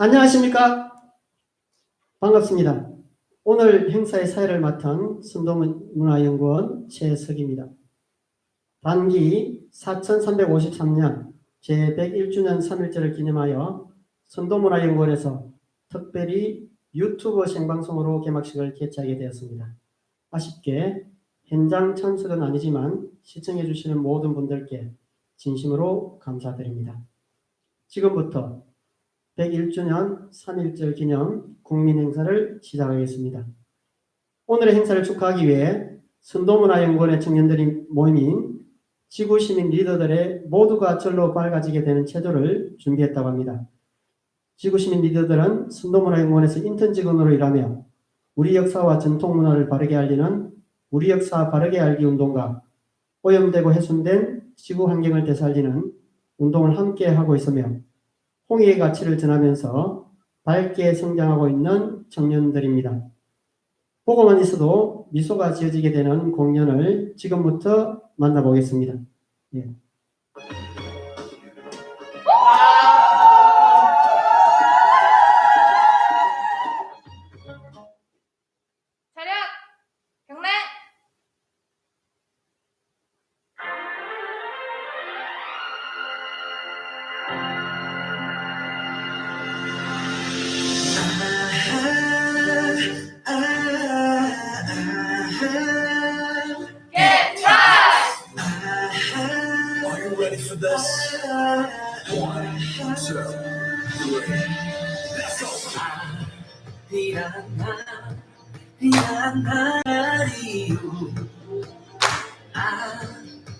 안녕하십니까? 반갑습니다. 오늘 행사의 사회를 맡은 순도문화연구원 최석입니다. 단기 4353년 제101주년 3일절을 기념하여 순도문화연구원에서 특별히 유튜브 생방송으로 개막식을 개최하게 되었습니다. 아쉽게 현장 참석은 아니지만 시청해 주시는 모든 분들께 진심으로 감사드립니다. 지금부터 101주년 3.1절 기념 국민행사를 시작하겠습니다. 오늘의 행사를 축하하기 위해 순도문화연구원의 청년들이 모임인 지구시민 리더들의 모두가 절로 밝아지게 되는 체조를 준비했다고 합니다. 지구시민 리더들은 순도문화연구원에서 인턴 직원으로 일하며 우리 역사와 전통문화를 바르게 알리는 우리 역사 바르게 알기 운동과 오염되고 훼손된 지구 환경을 되살리는 운동을 함께 하고 있으며 홍의의 가치를 전하면서 밝게 성장하고 있는 청년들입니다. 보고만 있어도 미소가 지어지게 되는 공연을 지금부터 만나보겠습니다. 예.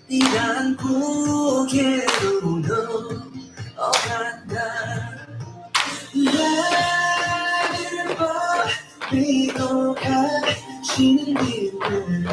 아니란 고개로 넘어간다. 나를 버리고 가시는 길은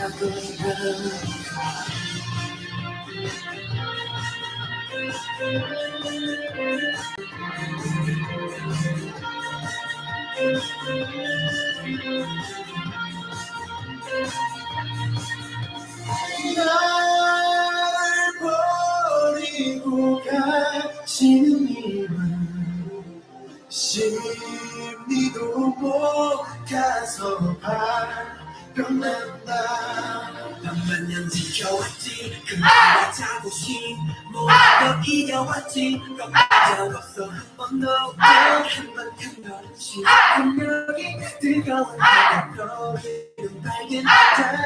날 버리고 심리도 못 가서 몇만 년 지켜왔지. 그날 자부심 모두 이겨왔지. 깜짝 없어. 한 번도 한번 큰것이 분명히 뜨거운 바다 너를 발견했다.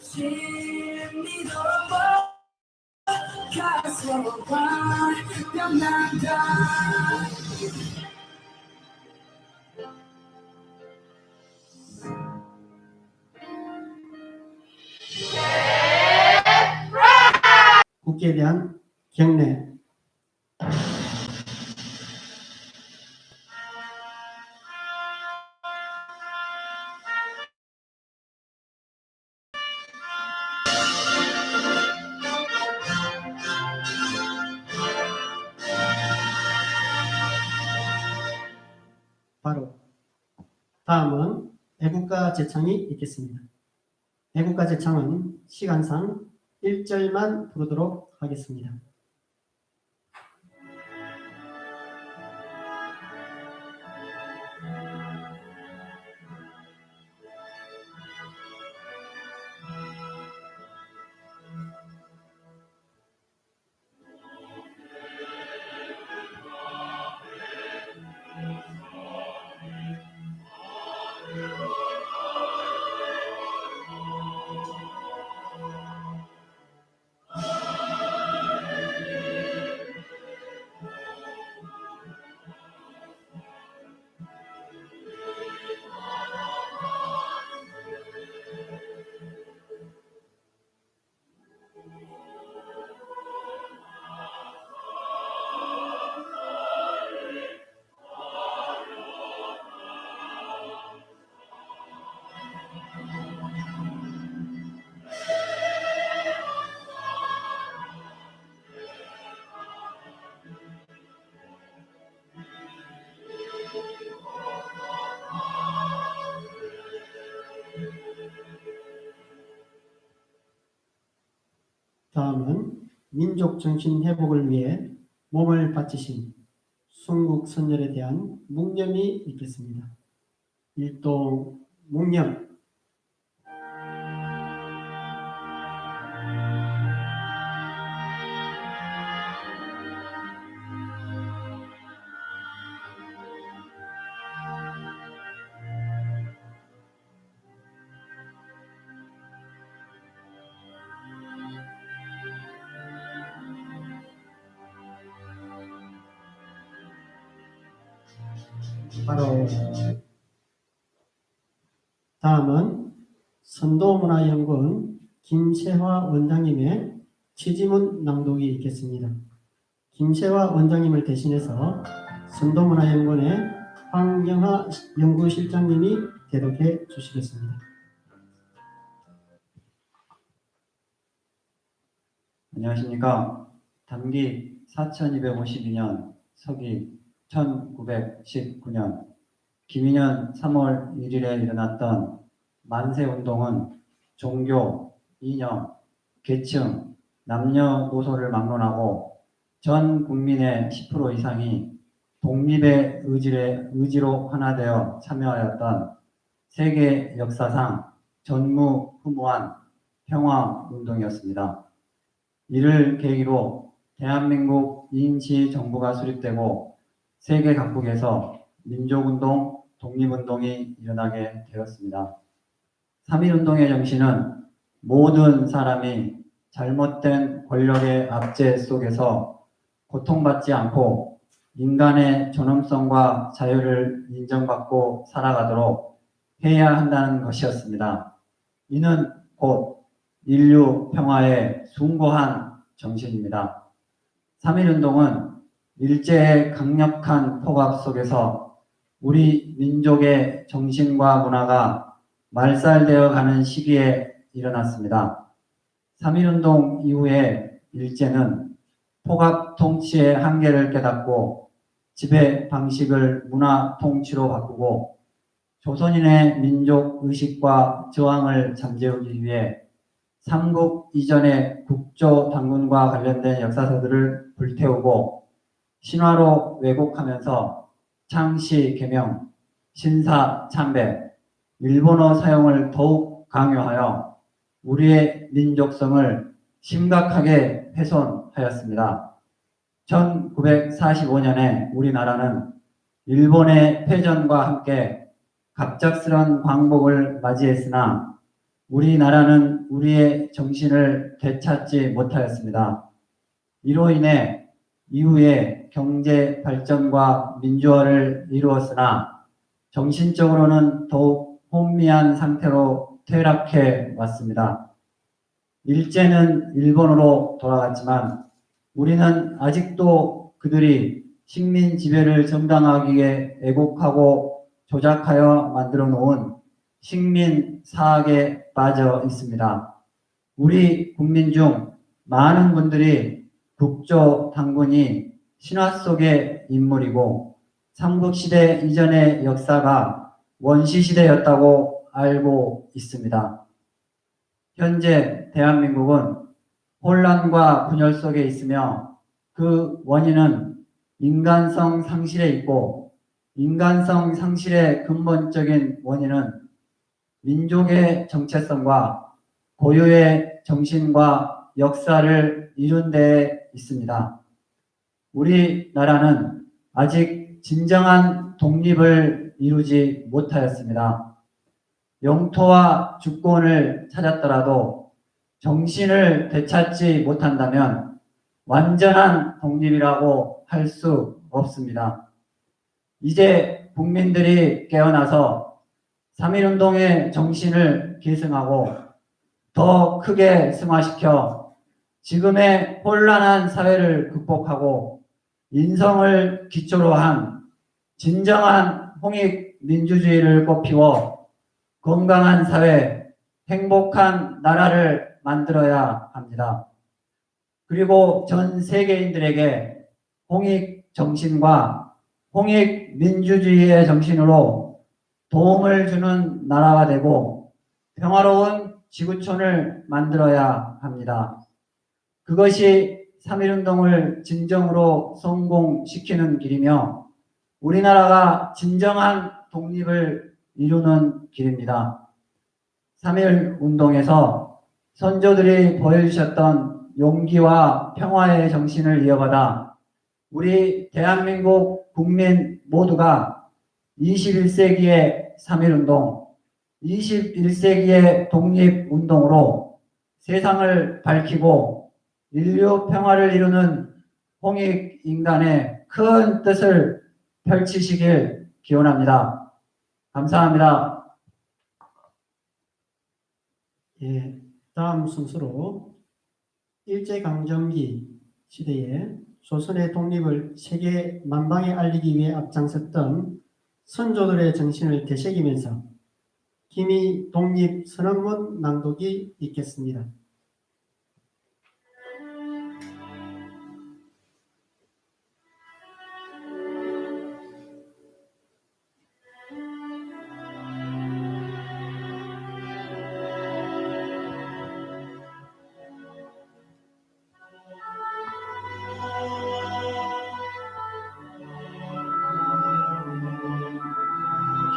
심 국기에 대한 경례. 제창이 있겠습니다. 애국가 제창은 시간상 1절만 부르도록 하겠습니다. 다음은 민족 정신 회복을 위해 몸을 바치신 순국 선열에 대한 묵념이 있겠습니다. 일동 묵념 김세화 원장님의 취지문 낭독이 있겠습니다. 김세화 원장님을 대신해서 선도문화연구원의 황경하 연구실장님이 대독해 주시겠습니다. 안녕하십니까. 담기 4252년 서기 1919년 김인년 3월 1일에 일어났던 만세운동은 종교, 이념, 계층, 남녀노소를 막론하고 전 국민의 10% 이상이 독립의 의지에, 의지로 하나 되어 참여하였던 세계 역사상 전무후무한 평화운동이었습니다. 이를 계기로 대한민국 임시정부가 수립되고 세계 각국에서 민족운동, 독립운동이 일어나게 되었습니다. 3.1운동의 정신은 모든 사람이 잘못된 권력의 압제 속에서 고통받지 않고 인간의 존엄성과 자유를 인정받고 살아가도록 해야 한다는 것이었습니다. 이는 곧 인류 평화의 숭고한 정신입니다. 3.1운동은 일제의 강력한 폭압 속에서 우리 민족의 정신과 문화가 말살되어 가는 시기에 일어났습니다. 3.1운동 이후에 일제는 폭압 통치의 한계를 깨닫고 지배 방식을 문화 통치로 바꾸고 조선인의 민족 의식과 저항을 잠재우기 위해 삼국 이전의 국조 당군과 관련된 역사서들을 불태우고 신화로 왜곡하면서 창시 개명, 신사 참배, 일본어 사용을 더욱 강요하여 우리의 민족성을 심각하게 훼손하였습니다. 1945년에 우리나라는 일본의 패전과 함께 갑작스런 광복을 맞이했으나 우리나라는 우리의 정신을 되찾지 못하였습니다. 이로 인해 이후에 경제 발전과 민주화를 이루었으나 정신적으로는 더욱 혼미한 상태로 퇴락해 왔습니다. 일제는 일본으로 돌아갔지만 우리는 아직도 그들이 식민 지배를 정당하기에 애국하고 조작하여 만들어 놓은 식민 사학에 빠져 있습니다. 우리 국민 중 많은 분들이 국조 당군이 신화 속의 인물이고 삼국시대 이전의 역사가 원시시대였다고 알고 있습니다. 현재 대한민국은 혼란과 분열 속에 있으며 그 원인은 인간성 상실에 있고 인간성 상실의 근본적인 원인은 민족의 정체성과 고유의 정신과 역사를 이룬 데 있습니다. 우리나라는 아직 진정한 독립을 이루지 못하였습니다. 영토와 주권을 찾았더라도 정신을 되찾지 못한다면 완전한 독립이라고 할 수 없습니다. 이제 국민들이 깨어나서 3.1운동의 정신을 계승하고 더 크게 승화시켜 지금의 혼란한 사회를 극복하고 인성을 기초로 한 진정한 홍익 민주주의를 꽃피워 건강한 사회, 행복한 나라를 만들어야 합니다. 그리고 전 세계인들에게 홍익 정신과 홍익 민주주의의 정신으로 도움을 주는 나라가 되고 평화로운 지구촌을 만들어야 합니다. 그것이 3.1운동을 진정으로 성공시키는 길이며 우리나라가 진정한 독립을 이루는 길입니다. 3.1운동에서 선조들이 보여주셨던 용기와 평화의 정신을 이어받아 우리 대한민국 국민 모두가 21세기의 3.1운동, 21세기의 독립운동으로 세상을 밝히고 인류 평화를 이루는 홍익인간의 큰 뜻을 펼치시길 기원합니다. 감사합니다. 예, 다음 순서로 일제강점기 시대에 조선의 독립을 세계 만방에 알리기 위해 앞장섰던 선조들의 정신을 되새기면서 기미 독립 선언문 낭독이 있겠습니다.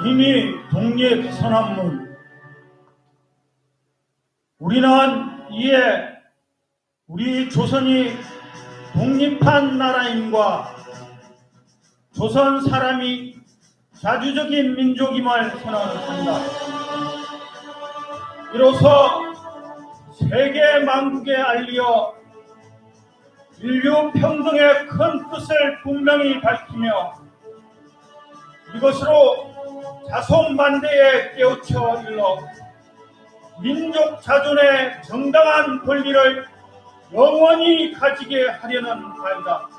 기미 독립 선언문 우리는 이에 우리 조선이 독립한 나라임과 조선 사람이 자주적인 민족임을 선언한다. 이로써 세계 만국에 알리어 인류 평등의 큰 뜻을 분명히 밝히며 이것으로 자손만대에 깨우쳐 일러 민족 자존의 정당한 권리를 영원히 가지게 하려는 바이다.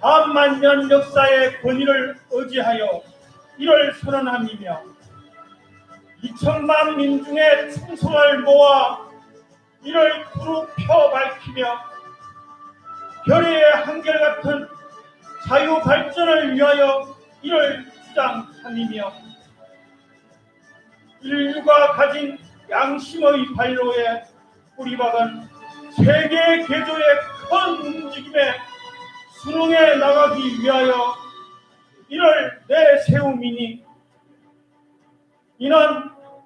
반만년 역사의 권위를 의지하여 이를 선언함이며 2천만 민중의 충성을 모아 이를 두루 펴 밝히며 별의 한결같은 자유 발전을 위하여 이를 주장함이며 인류가 가진 양심의 발로에 뿌리박은 세계 개조의 큰 움직임에 수능해 나가기 위하여 이를 내세움이니 이는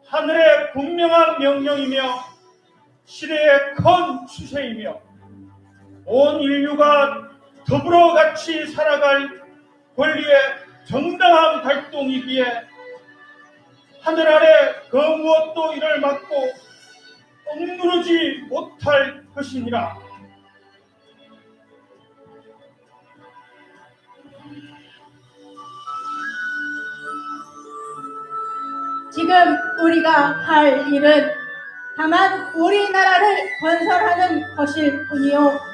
하늘의 분명한 명령이며 시대의 큰 추세이며 온 인류가 더불어 같이 살아갈 권리의 정당한 발동이기에 하늘 아래 그 무엇도 이를 막고 억누르지 못할 것이니라. 지금 우리가 할 일은 다만 우리나라를 건설하는 것일 뿐이요.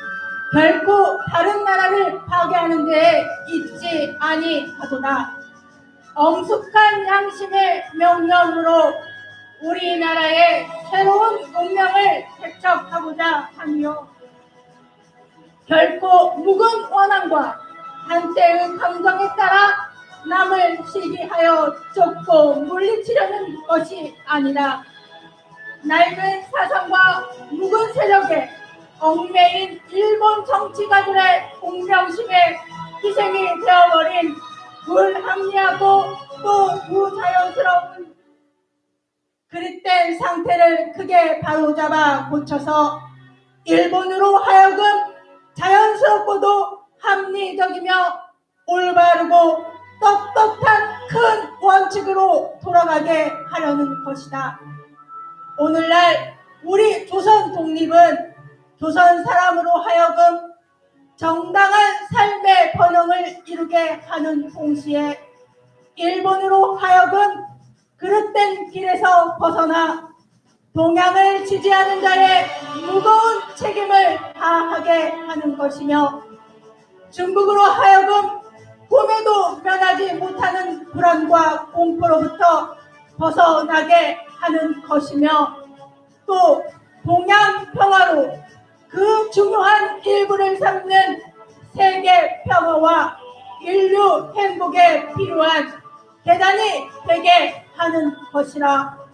결코 다른 나라를 파괴하는 데에 있지 아니하도다. 엄숙한 양심의 명령으로 우리나라의 새로운 운명을 개척하고자 하며 결코 묵은 원한과 한때의 감정에 따라 남을 시기하여 쫓고 물리치려는 것이 아니라 낡은 사상과 묵은 세력에 얽매인 일본 정치가들의 공명심에 희생이 되어버린 불합리하고 또 무자연스러운 그릇된 상태를 크게 바로잡아 고쳐서 일본으로 하여금 자연스럽고도 합리적이며 올바르고 떳떳한 큰 원칙으로 돌아가게 하려는 것이다. 오늘날 우리 조선 독립은 조선 사람으로 하여금 정당한 삶의 번영을 이루게 하는 동시에 일본으로 하여금 그릇된 길에서 벗어나 동양을 지지하는 자의 무거운 책임을 다하게 하는 것이며 중국으로 하여금 꿈에도 면하지 못하는 불안과 공포로부터 벗어나게 하는 것이며 또 동양 평화로 그 중요한 일부를 삼는 세계 평화와 인류 행복에 필요한 계단이 되게 하는 것이라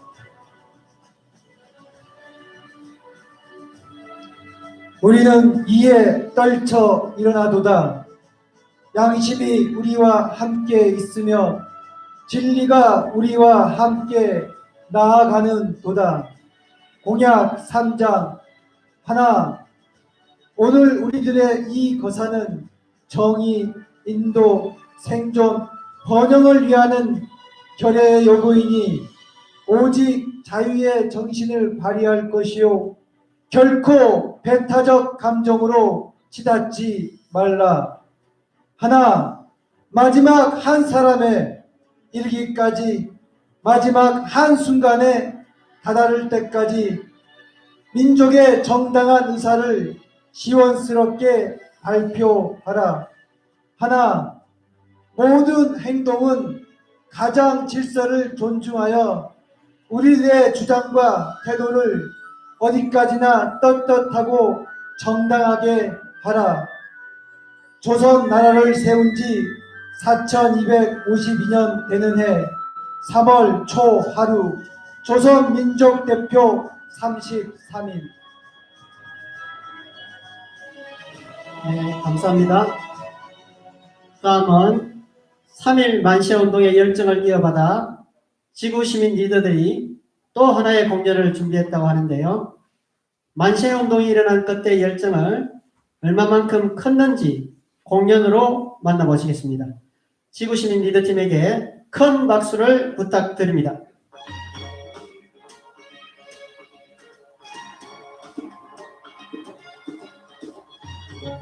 우리는 이에 떨쳐 일어나도다. 양심이 우리와 함께 있으며 진리가 우리와 함께 나아가는 도다. 공약 3장 하나 오늘 우리들의 이 거사는 정의, 인도, 생존, 번영을 위하는 결의 요구이니 오직 자유의 정신을 발휘할 것이요 결코 배타적 감정으로 치닫지 말라. 하나 마지막 한 사람의 일기까지 마지막 한 순간에 다다를 때까지 민족의 정당한 의사를 시원스럽게 발표하라. 하나 모든 행동은 가장 질서를 존중하여 우리들의 주장과 태도를 어디까지나 떳떳하고 정당하게 하라. 조선 나라를 세운 지 4252년 되는 해 3월 초 하루 조선 민족 대표 33일 네, 감사합니다. 다음은 3일 만세운동의 열정을 이어받아 지구시민 리더들이 또 하나의 공연을 준비했다고 하는데요. 만세운동이 일어난 그때의 열정을 얼마만큼 컸는지 공연으로 만나보시겠습니다. 지구시민 리더팀에게 큰 박수를 부탁드립니다. えっ?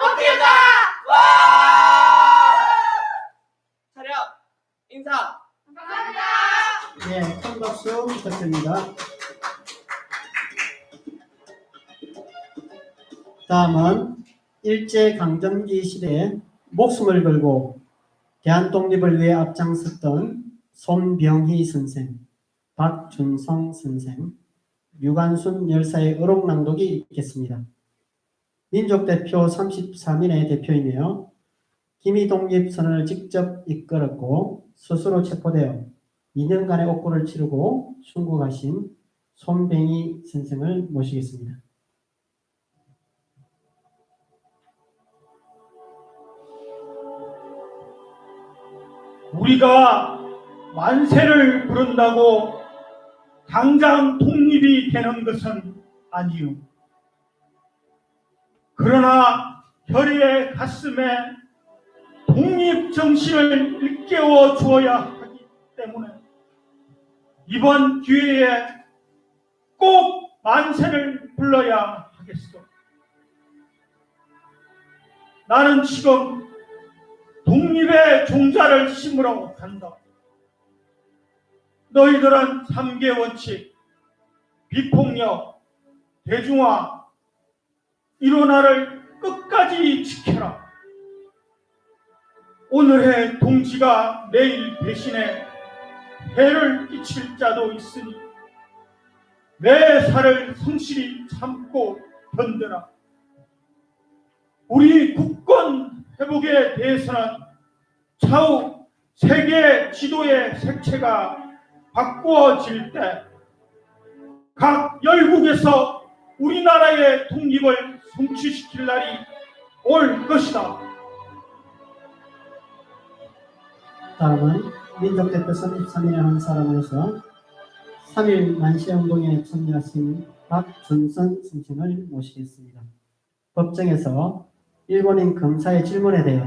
꽃피우다 와 차렷 인사 감사합니다. 네, 큰 박수 부탁드립니다. 다음은 일제강점기 시대에 목숨을 걸고 대한 독립을 위해 앞장섰던 손병희 선생, 박준성 선생, 유관순 열사의 어록 낭독이 있겠습니다. 민족 대표 33인의 대표이며 기미 독립 선언을 직접 이끌었고 스스로 체포되어 2년간의 옥고를 치르고 순국하신 손뱅이 선생을 모시겠습니다. 우리가 만세를 부른다고 당장 독립이 되는 것은 아니요. 그러나 혈의 가슴에 독립 정신을 일깨워 주어야 하기 때문에 이번 기회에 꼭 만세를 불러야 하겠어. 나는 지금 독립의 종자를 심으러 간다. 너희들은 삼계 원칙, 비폭력, 대중화, 일원화를 끝까지 지켜라. 오늘의 동지가 내일 배신해 해를 끼칠 자도 있으니 내 살을 성실히 참고 견뎌라. 우리 국권 회복에 대해서는 차후 세계 지도의 색채가 바꾸어질 때 각 열국에서 우리나라의 독립을 성취시킬 날이 올 것이다. 다음은 민족대표선 13일에 한 사람으로서 3일 만시운동에 참여하신 박준선 선생을 모시겠습니다. 법정에서 일본인 검사의 질문에 대해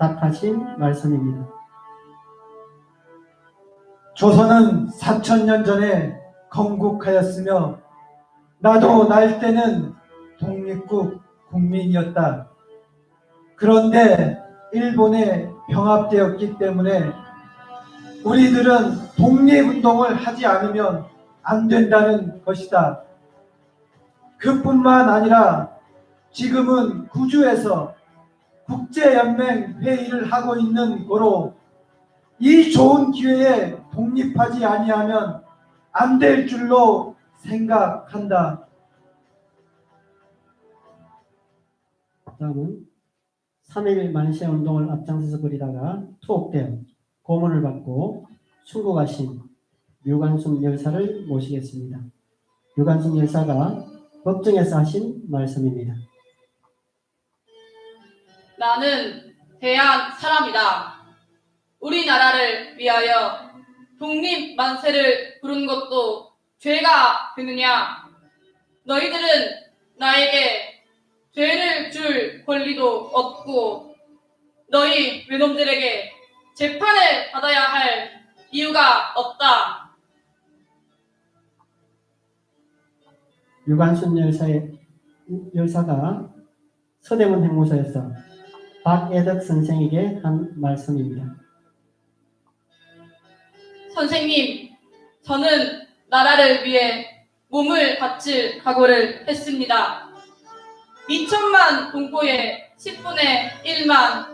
답하신 말씀입니다. 조선은 4천년 전에 건국하였으며 나도 날 때는 독립국 국민이었다. 그런데 일본에 병합되었기 때문에 우리들은 독립운동을 하지 않으면 안 된다는 것이다. 그뿐만 아니라 지금은 구주에서 국제연맹 회의를 하고 있는 거로 이 좋은 기회에 독립하지 아니하면 안 될 줄로 생각한다. 다음은 3일 만세 운동을 앞장서서 벌이다가 투옥되어 고문을 받고 출국하신 유관순 열사를 모시겠습니다. 유관순 열사가 법정에서 하신 말씀입니다. 나는 대한 사람이다. 우리나라를 위하여 독립 만세를 부른 것도 죄가 되느냐? 너희들은 나에게 죄를 줄 권리도 없고 너희 외놈들에게 재판을 받아야 할 이유가 없다. 유관순 열사의 열사가 서대문 행무소에서 박애덕 선생에게 한 말씀입니다. 선생님, 저는 나라를 위해 몸을 바칠 각오를 했습니다. 2천만 동포의 10분의 1만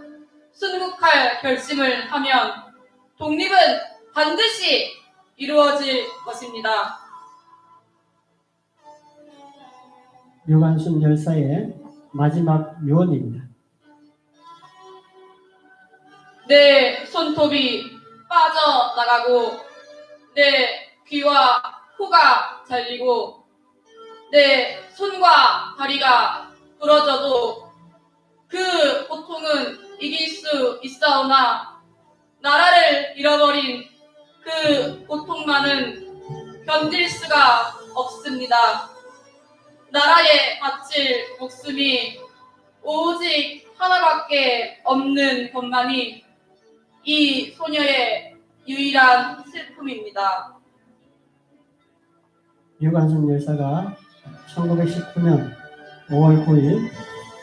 순국할 결심을 하면 독립은 반드시 이루어질 것입니다. 유관순 열사의 마지막 유언입니다. 내 손톱이 빠져나가고 내 귀와 코가 잘리고 내 손과 다리가 부러져도 그 고통은 이길 수 있사오나 나라를 잃어버린 그 고통만은 견딜 수가 없습니다. 나라에 바칠 목숨이 오직 하나밖에 없는 것만이 이 소녀의 유일한 슬픔입니다. 유관순 열사가 1919년 5월 9일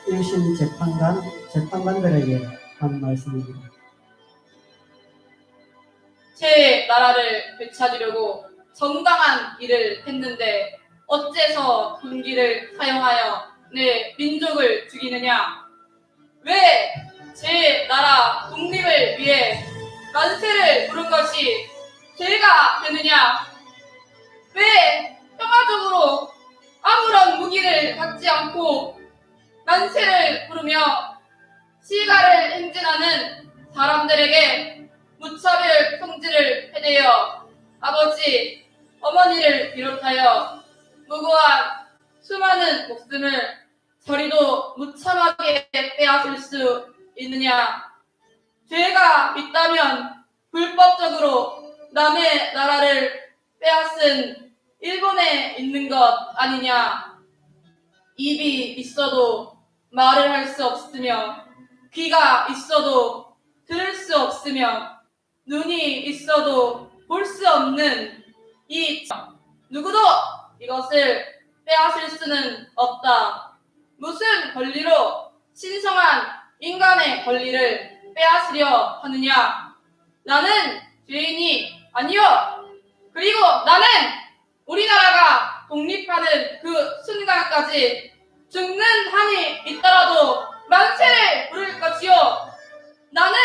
1심 재판관 재판관들에게 한 말씀입니다. 제 나라를 되찾으려고 정당한 일을 했는데 어째서 군기를 사용하여 내 민족을 죽이느냐? 왜 제 나라 독립을 위해 만세를 부른 것이 죄가 되느냐? 왜 평화적으로 아무런 무기를 갖지 않고 만세를 부르며 시가를 행진하는 사람들에게 무차별 통지를 해대어 아버지, 어머니를 비롯하여 무고한 수많은 목숨을 저리도 무참하게 빼앗을 수 있느냐? 죄가 있다면 불법적으로 남의 나라를 빼앗은 일본에 있는 것 아니냐? 입이 있어도 말을 할 수 없으며 귀가 있어도 들을 수 없으며 눈이 있어도 볼 수 없는 이 누구도 이것을 빼앗을 수는 없다. 무슨 권리로 신성한 인간의 권리를 빼앗으려 하느냐? 나는 죄인이 아니요. 그리고 나는 순간까지 죽는 한이 있더라도 만세를 부를 것이요. 나는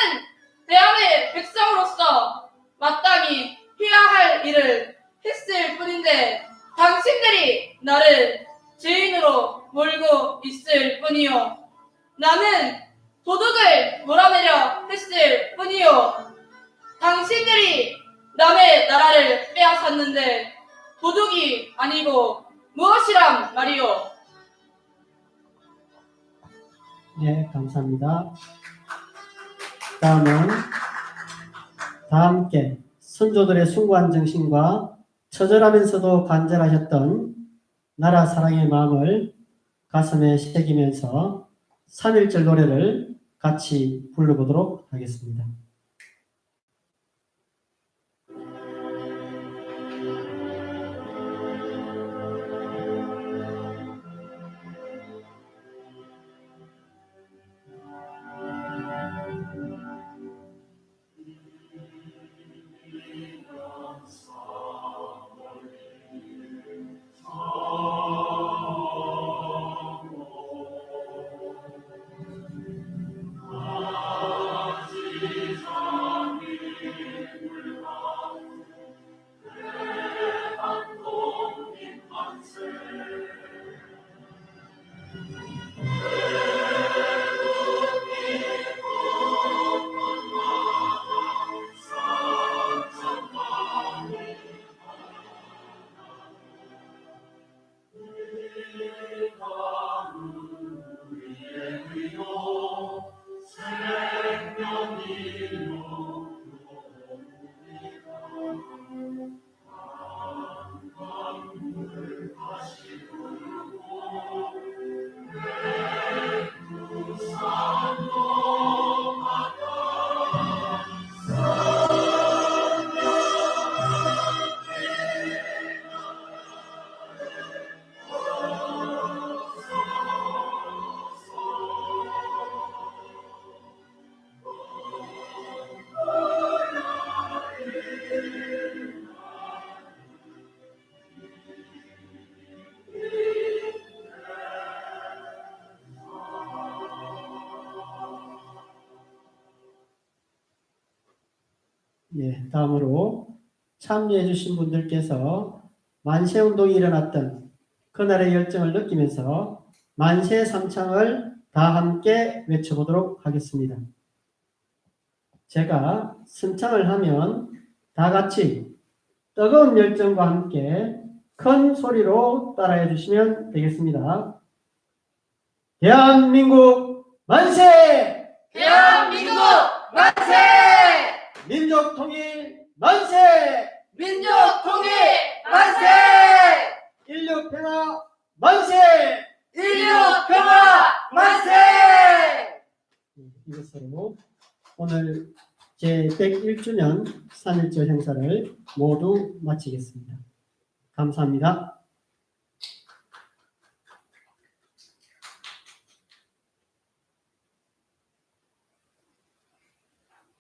대한의 백성으로서 마땅히 해야 할 일을 했을 뿐인데 당신들이 나를 죄인으로 몰고 있을 뿐이요. 나는 도둑을 몰아내려 했을 뿐이요. 당신들이 남의 나라를 빼앗았는데 도둑이 아니고 무엇이란 말이요. 네, 감사합니다. 다음은 다 함께 선조들의 숭고한 정신과 처절하면서도 간절하셨던 나라 사랑의 마음을 가슴에 새기면서 3.1절 노래를 같이 불러보도록 하겠습니다. 참여해 주신 분들께서 만세 운동이 일어났던 그날의 열정을 느끼면서 만세 삼창을 다 함께 외쳐보도록 하겠습니다. 제가 승창을 하면 다 같이 뜨거운 열정과 함께 큰 소리로 따라해 주시면 되겠습니다. 대한민국 만세! 대한민국 만세! 민족 통일 만세! 민족 통일 만세! 인류 평화 만세! 인류 평화 만세! 이것으로 오늘 제 101주년 3.1절 행사를 모두 마치겠습니다. 감사합니다.